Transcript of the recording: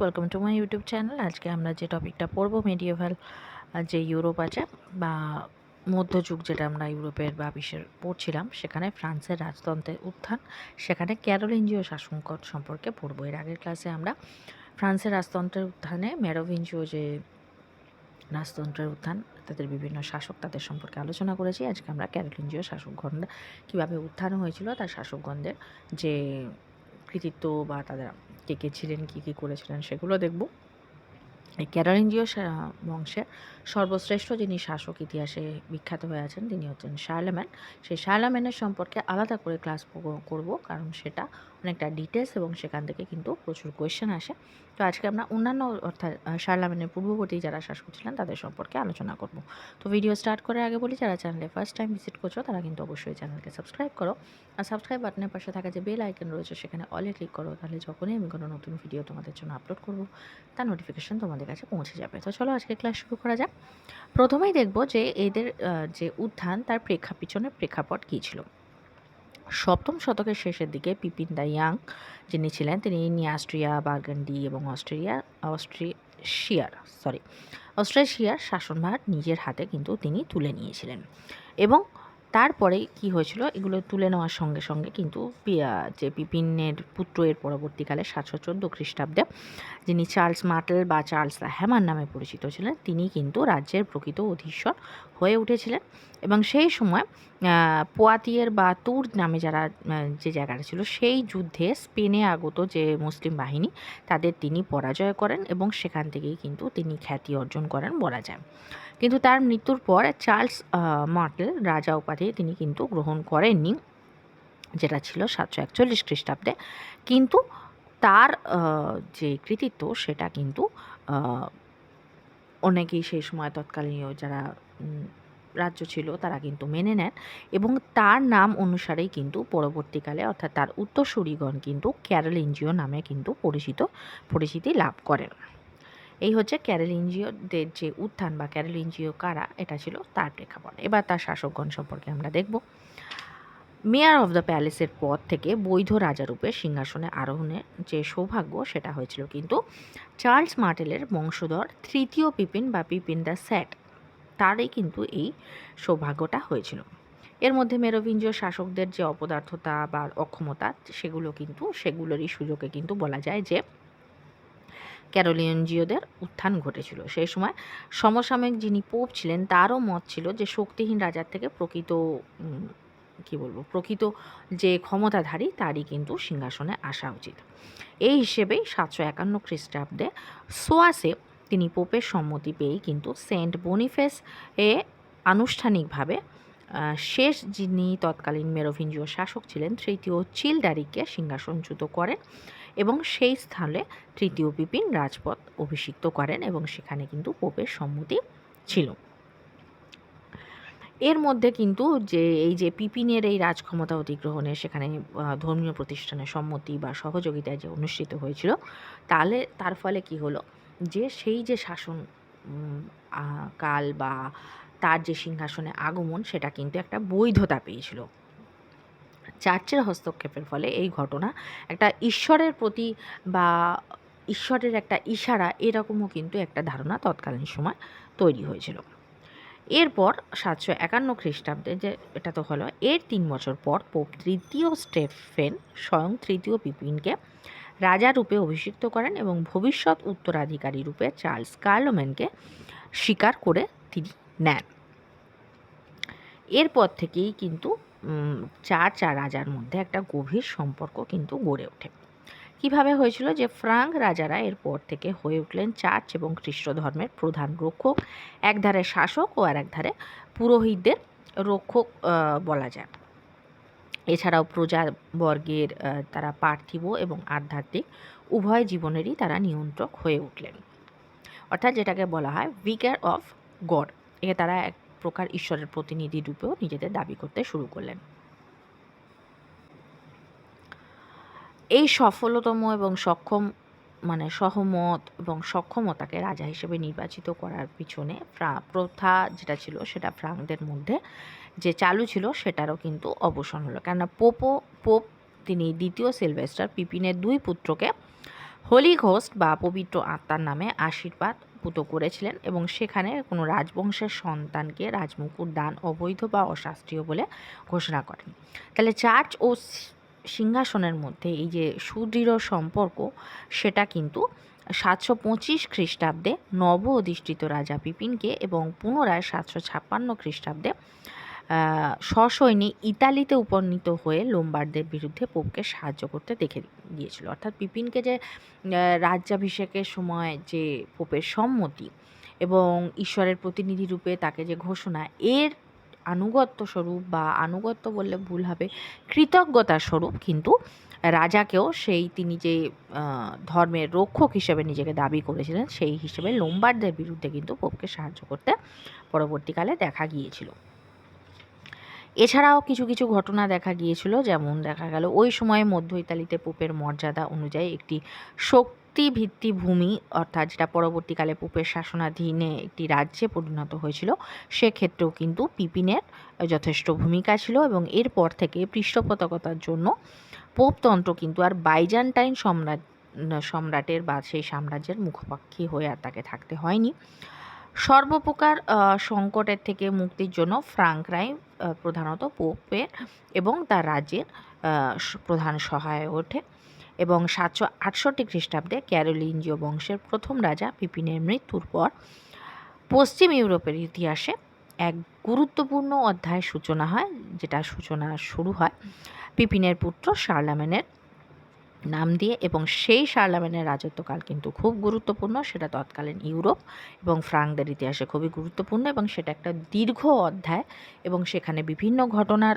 Welcome to my YouTube channel আজকে আমরা যে টপিকটা পড়ব মেডিয়েভাল যে ইউরোপ আছে বা মধ্যযুগ যেটা আমরা ইউরোপের বা বিশ্বের পড়ছিলাম, সেখানে ফ্রান্সের রাজতন্ত্রের উত্থান, সেখানে ক্যারোলিঞ্জিও শাসনকর সম্পর্কে পড়ব। এর আগের ক্লাসে আমরা ফ্রান্সের রাজতন্ত্রের উত্থানে ম্যারোভিঞ্জিও যে রাজতন্ত্রের উত্থান, তাদের বিভিন্ন শাসক তাদের সম্পর্কে আলোচনা করেছি। আজকে আমরা ক্যারোলিঞ্জিও শাসকগণ কীভাবে উত্থান হয়েছিল, তার শাসকগণদের যে কৃতিত্ব বা তাদের কে কে ছিলেন কী কী করেছিলেন সেগুলো দেখব। এই ক্যারালিঞ্জিও বংশের সর্বশ্রেষ্ঠ যিনি শাসক ইতিহাসে বিখ্যাত হয়ে আছেন, তিনি হচ্ছেন শার্লেম্যান। সেই শার্লেম্যানের সম্পর্কে আলাদা করে ক্লাস করব কারণ সেটা অনেকটা ডিটেলস এবং সেখান থেকে কিন্তু প্রচুর কোয়েশ্চেন আসে। তো আজকে আমরা অন্যান্য অর্থাৎ শার্লামেনের পূর্ববর্তী যারা শাসক ছিলেন, তাদের সম্পর্কে আলোচনা করব। তো ভিডিও স্টার্ট করার আগে বলি, যারা চ্যানেলে ফার্স্ট টাইম ভিজিট করছ, তারা কিন্তু অবশ্যই চ্যানেলকে সাবস্ক্রাইব করো। আর সাবস্ক্রাইব বাটনের পাশে থাকা যে বেল আইকন রয়েছে, সেখানে অলে ক্লিক করো। তাহলে যখনই আমি কোনো নতুন ভিডিও তোমাদের জন্য আপলোড করব, তার নোটিফিকেশন তোমাদের কাছে পৌঁছে যাবে। তো চলো আজকে ক্লাস শুরু করা যাক। প্রথমেই দেখব যে এদের যে উত্থান, তার প্রেক্ষা পিছনে প্রেক্ষাপট কী ছিল? সপ্তম শতকের শেষের দিকে পিপিন দ্য ইয়াং, যিনি ছিলেন, তিনি নিয়াস্ট্রিয়া, বার্গান্ডি এবং অস্ট্রেলিয়া অস্ট্রেশিয়ার সরি অস্ট্রেশিয়ার শাসনভার নিজের হাতে কিন্তু তিনি তুলে নিয়েছিলেন। এবং তারপরে কি হয়েছিল, এগুলো তুলে নেওয়ার সঙ্গে সঙ্গে কিন্তু যে পিপিনের পুত্র এর পরবর্তীকালে সাতশো চোদ্দ খ্রিস্টাব্দে, যিনি চার্লস মার্টেল বা চার্লস হ্যামার নামে পরিচিত ছিলেন, তিনি কিন্তু রাজ্যের প্রকৃত অধীশ্বর হয়ে উঠেছিলেন। এবং সেই সময় পোয়াতিয়ের বা তুর নামে যারা যে জায়গাটা ছিল, সেই যুদ্ধে স্পেনে আগত যে মুসলিম বাহিনী, তাদের তিনি পরাজয় করেন এবং সেখান থেকেই কিন্তু তিনি খ্যাতি অর্জন করেন বলা যায়। কিন্তু তার মৃত্যুর পর চার্লস মার্টেল রাজা উপাধি তিনি কিন্তু গ্রহণ করেননি, যেটা ছিল সাতশো একচল্লিশ খ্রিস্টাব্দে। কিন্তু তার যে কৃতিত্ব সেটা কিন্তু অনেকেই সেই সময় তৎকালীন যারা রাজ্য ছিল তারা কিন্তু মেনে নেন এবং তার নাম অনুসারেই কিন্তু পরবর্তীকালে অর্থাৎ তার উত্তরসূরিগণ কিন্তু ক্যারোলিঞ্জিও নামে কিন্তু পরিচিত, পরিচিতি লাভ করেন। এই হচ্ছে ক্যারোলিঞ্জিওদের যে উত্থান বা ক্যারোলিঞ্জিও কারা, এটা ছিল তার প্রেক্ষাপট। এবার তার শাসকগণ সম্পর্কে আমরা দেখব। মেয়ার অফ দ্য প্যালেসের পদ থেকে বৈধ রাজারূপে সিংহাসনে আরোহণের যে সৌভাগ্য, সেটা হয়েছিল কিন্তু চার্লস মার্টেলের বংশধর তৃতীয় পিপিন বা পিপিন দ্য স্যাট, তারই কিন্তু এই সৌভাগ্যটা হয়েছিল। এর মধ্যে মেরোভিঞ্জীয় শাসকদের যে অপদার্থতা বা অক্ষমতা, সেগুলো কিন্তু, সেগুলোরই সুযোগে কিন্তু বলা যায় যে ক্যারোলিয়নজিওদের উত্থান ঘটেছিল। সেই সময় সমসাময়িক যিনি পোপ ছিলেন, তারও মত ছিল যে শক্তিহীন রাজার থেকে প্রকৃত কি বলব, প্রকৃত যে ক্ষমতাধারী, তারই কিন্তু সিংহাসনে আসা উচিত। এই হিসেবেই সাতশো একান্ন খ্রিস্টাব্দে সোয়াসে তিনি পোপের সম্মতি পেয়েই কিন্তু সেন্ট বনিফেস এ আনুষ্ঠানিকভাবে শেষ যিনি তৎকালীন মেরোভিঞ্জীয় শাসক ছিলেন, তৃতীয় চিলডারিককে সিংহাসনচ্যুত করেন। এবং সেই স্থানে তৃতীয় বিপিন রাজপথ অভিষিক্ত করেন এবং সেখানে কিন্তু পোপের সম্মতি ছিল। এর মধ্যে কিন্তু যে এই যে পিপিনের এই রাজক্ষমতা অধিগ্রহণে সেখানে ধর্মীয় প্রতিষ্ঠানের সম্মতি বা সহযোগিতায় যে অনুষ্ঠিত হয়েছিল তাহলে তার ফলে কি হলো? যে সেই যে শাসন কাল বা তার যে সিংহাসনে আগমন, সেটা কিন্তু একটা বৈধতা পেয়েছিল। চার্চের হস্তক্ষেপের ফলে এই ঘটনা, একটা ঈশ্বরের প্রতি বা ঈশ্বরের একটা ইশারা এরকমও কিন্তু একটা ধারণা তৎকালীন সময় তৈরি হয়েছিল। এরপর সাতশো একান্ন খ্রিস্টাব্দে যে এটা তো হলো, এর তিন বছর পর পোপ তৃতীয় স্টেফেন স্বয়ং তৃতীয় পিপিনকে রাজা রূপে অভিষিক্ত করেন এবং ভবিষ্যৎ উত্তরাধিকারী রূপে চার্লস কার্লোম্যানকে স্বীকার করে তিনি নেন। এরপর থেকেই কিন্তু চার চার রাজার মধ্যে একটা গভীর সম্পর্ক কিন্তু গড়ে ওঠে। কীভাবে হয়েছিল যে ফ্রাঙ্ক রাজারা এরপর থেকে হয়ে উঠলেন চার্চ এবং খ্রিস্ট ধর্মের প্রধান রক্ষক, একধারে শাসক ও আর একধারে পুরোহিতদের রক্ষক বলা যায়। এছাড়াও প্রজাবর্গের তারা পার্থিব এবং আধ্যাত্মিক, উভয় জীবনেরই তারা নিয়ন্ত্রক হয়ে উঠলেন। অর্থাৎ যেটাকে বলা হয় উইকার অফ গড একে তারা এক প্রকার ঈশ্বরের প্রতিনিধি রূপেও নিজেদের দাবি করতে শুরু করলেন। এই সফলতম এবং সক্ষম মানে সহমত এবং সক্ষমতাকে রাজা হিসেবে নির্বাচিত করার পিছনে প্রথা যেটা ছিল সেটা ফ্রাঙ্কদের মধ্যে যে চালু ছিল সেটারও কিন্তু অবসান হলো। কেননা পোপো, পোপ তিনি দ্বিতীয় সিলভেস্টার, পিপিনের দুই পুত্রকে হোলি ঘোস্ট বা পবিত্র আত্মার নামে আশীর্বাদ পুত করেছিলেন এবং সেখানে কোনো রাজবংশের সন্তানকে রাজমুকুট দান অবৈধ বা অশাস্ত্রীয় বলে ঘোষণা করেন। তাহলে চার্চ ও সিংহাসনের মধ্যে এই যে সুদৃঢ় সম্পর্ক, সেটা কিন্তু সাতশো পঁচিশ খ্রিস্টাব্দে নব অধিষ্ঠিত রাজা বিপিনকে এবং পুনরায় সাতশো ছাপ্পান্ন খ্রিস্টাব্দে সসৈন্যে ইতালিতে উপনীত হয়ে লোম্বার্ডদের বিরুদ্ধে পোপকে সাহায্য করতে দেখে দিয়েছিল। অর্থাৎ পিপিনকে যে রাজ্যাভিষেকের সময় যে পোপের সম্মতি এবং ঈশ্বরের প্রতিনিধি রূপে তাকে যে ঘোষণা, এর আনুগত্য স্বরূপ বা আনুগত্য বললে ভুল হবে, কৃতজ্ঞতা স্বরূপ কিন্তু রাজাকেও সেই তিনি যে ধর্মের রক্ষক হিসেবে নিজেকে দাবি করেছিলেন, সেই হিসেবে লোম্বার্ডদের বিরুদ্ধে কিন্তু পোপকে সাহায্য করতে পরবর্তীকালে দেখা গিয়েছিল। এছাড়াও কিছু কিছু ঘটনা দেখা গিয়েছিল। যেমন দেখা গেল, ওই সময়ে মধ্য ইতালিতে পোপের মর্যাদা অনুযায়ী একটি ভিত্তি ভূমি, অর্থাৎ যেটা পরবর্তীকালে পোপের শাসনাধীনে একটি রাজ্যে পরিণত হয়েছিল, সেক্ষেত্রেও কিন্তু পিপিনের যথেষ্ট ভূমিকা ছিল এবং এরপর থেকে পৃষ্ঠপোষকতার জন্য পোপতন্ত্র কিন্তু আর বাইজান্টাইন সম্রাট সম্রাটের বা সেই সাম্রাজ্যের মুখপাক্ষী হয়ে আর তাকে থাকতে হয়নি। সর্বপ্রকার সংকটের থেকে মুক্তির জন্য ফ্রাঙ্করাই প্রধানত পোপের এবং তার রাজ্যের প্রধান সহায় ওঠে এবং সাতশো আটষট্টি খ্রিস্টাব্দে ক্যারোলিঞ্জিয় বংশের প্রথম রাজা পিপিনের মৃত্যুর পর পশ্চিম ইউরোপের ইতিহাসে এক গুরুত্বপূর্ণ অধ্যায়ের সূচনা হয়, যেটা সূচনা শুরু হয় পিপিনের পুত্র শার্লামেনের নাম দিয়ে এবং সেই শার্লামেনের রাজত্বকাল কিন্তু খুব গুরুত্বপূর্ণ। সেটা তৎকালীন ইউরোপ এবং ফ্রাঙ্কদের ইতিহাসে খুবই গুরুত্বপূর্ণ এবং সেটা একটা দীর্ঘ অধ্যায় এবং সেখানে বিভিন্ন ঘটনার